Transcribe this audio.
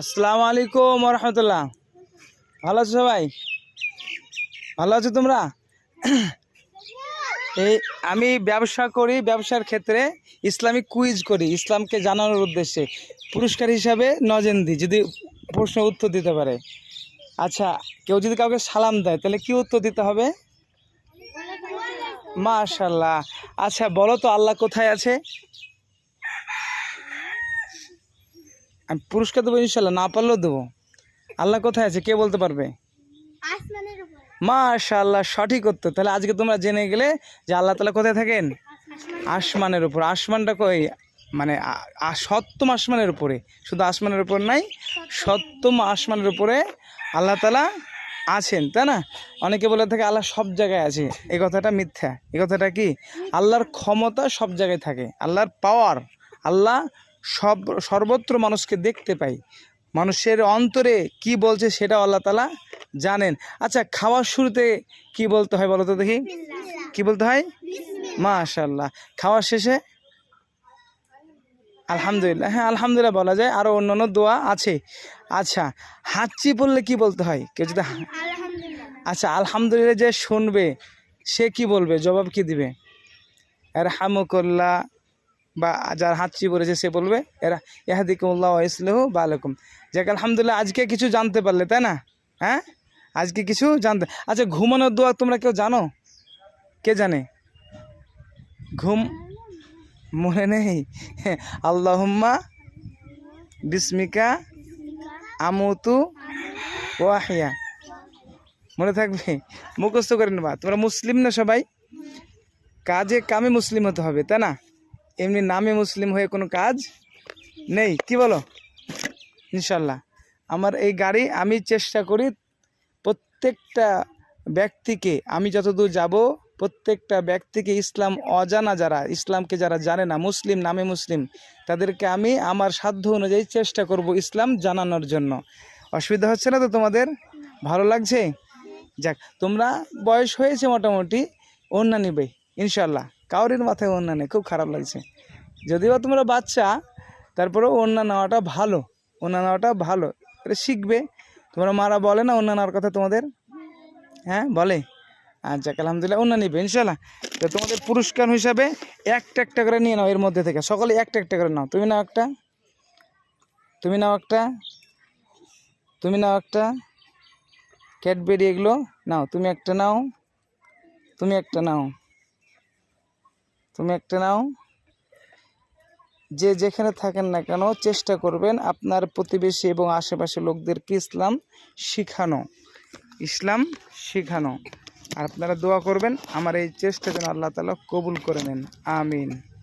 আসসালামু আলাইকুম রহমতুল্লাহ ভালো আছো সবাই? ভালো আছো তোমরা? এই আমি ব্যবসা করি, ব্যবসার ক্ষেত্রে ইসলামিক কুইজ করি, ইসলামকে জানানোর উদ্দেশ্যে। পুরস্কার হিসাবে নজেন দিই যদি প্রশ্ন উত্তর দিতে পারে। আচ্ছা কেউ যদি কাউকে সালাম দেয়, তাহলে কি উত্তর দিতে হবে? মাশাল্লাহ আচ্ছা বলো তো আল্লাহ কোথায় আছে? আমি পুরস্কার দেবো ইনশাল্লাহ না পারলেও দেবো। আল্লাহ কোথায় আছে? কে বলতে পারবে? মাশাল্লাহ সঠিক উত্তর। তাহলে আজকে তোমরা জেনে গেলে যে আল্লাহ তালা কোথায় থাকেন? আসমানের উপর। আসমানটা কই? মানে সপ্তম আসমানের উপরে। শুধু আসমানের উপর নাই সপ্তম আসমানের উপরে আল্লাহ তালা আছেন তাই না? অনেকে বলে থাকে আল্লাহ সব জায়গায় আছে। এই কথাটা মিথ্যা। এই কথাটা কি? আল্লাহর ক্ষমতা সব জায়গায় থাকে। আল্লাহর পাওয়ার আল্লাহ সব সর্বত্র মানুষকে দেখতে পাই। মানুষের অন্তরে কি বলছে সেটা আল্লাহ তালা জানেন। আচ্ছা খাওয়ার শুরুতে কি বলতে হয় বলো তো দেখি? কি বলতে হয়? মাশাল্লাহ খাওয়ার শেষে? আলহামদুলিল্লাহ। হ্যাঁ আলহামদুলিল্লাহ বলা যায়। আরও অন্য অন্য দোয়া আছে। আচ্ছা হাঁচি পড়লে কি বলতে হয়? কেউ যদি আচ্ছা আলহামদুলিল্লাহ যে শুনবে সে কি বলবে? জবাব কি দিবে? আর হামুকুল্লাহ বা যার হাঁচি পড়েছে সে বলবে, এরা ইহাদিকুল্লাহ ইসলাহ বা আলাইকুম যাক, আলহামদুলিল্লাহ, আজকে কিছু জানতে পারলে, তাই না? হ্যাঁ? আজকে কিছু জানতে আচ্ছা ঘুমানোর দোয়া তোমরা কেউ জানো? কে জানে? ঘুম মনে নেই? আল্লাহুম্মা বিস্মিকা আমুতু ওয়াহিয়া। মনে থাকবে? মুখস্থ করে নেবা। তোমরা মুসলিম না সবাই? কাজে কামে মুসলিম হতে হবে, তাই না? এমনি নামে মুসলিম হয়ে কোনো কাজ নেই? কি বলো? ইনশাল্লাহ আমার এই গাড়ি আমি চেষ্টা করি প্রত্যেকটা ব্যক্তিকে, আমি যতদূর যাব, প্রত্যেকটা ব্যক্তিকে ইসলাম অজানা যারা, ইসলামকে যারা জানে না, মুসলিম নামে মুসলিম, তাদেরকে আমি আমার সাধ্য অনুযায়ী চেষ্টা করব ইসলাম জানানোর জন্য। অসুবিধা হচ্ছে না তো তোমাদের? ভালো লাগছে? যাক, তোমরা বয়স হয়েছে মোটামুটি, অন্যা নিবে ইনশাল্লাহ কাউরির মাথায় অন্যা নেই, খুব খারাপ লাগছে। যদিও তোমরা বাচ্চা, তারপরেও অন্যা নেওয়াটা ভালো অন্যা নেওয়াটা ভালো। এটা শিখবে। তোমরা মারা বলে না অন্য নেওয়ার কথা তোমাদের? হ্যাঁ বলে? আচ্ছা আলহামদুলিল্লাহ অন্য নিবে ইনশাল্লাহ তো তোমাদের পুরস্কার হিসাবে একটা একটা করে নিয়ে নাও এর মধ্যে থেকে। সকলে একটা একটা করে নাও। তুমি নাও একটা। তুমি নাও একটা। তুমি নাও একটা। ক্যাডবেরি এগুলো নাও। তুমি একটা নাও। তুমি একটা নাও। তুমি একটা নাও। যে যেখানে থাকেন না কেন চেষ্টা করবেন আপনার প্রতিবেশী এবং আশেপাশে লোকদেরকে ইসলাম শিখানো। ইসলাম শিখানো। আর আপনারা দোয়া করবেন, আমার এই চেষ্টা যেন আল্লাহ তালা কবুল করে নেন। আমিন।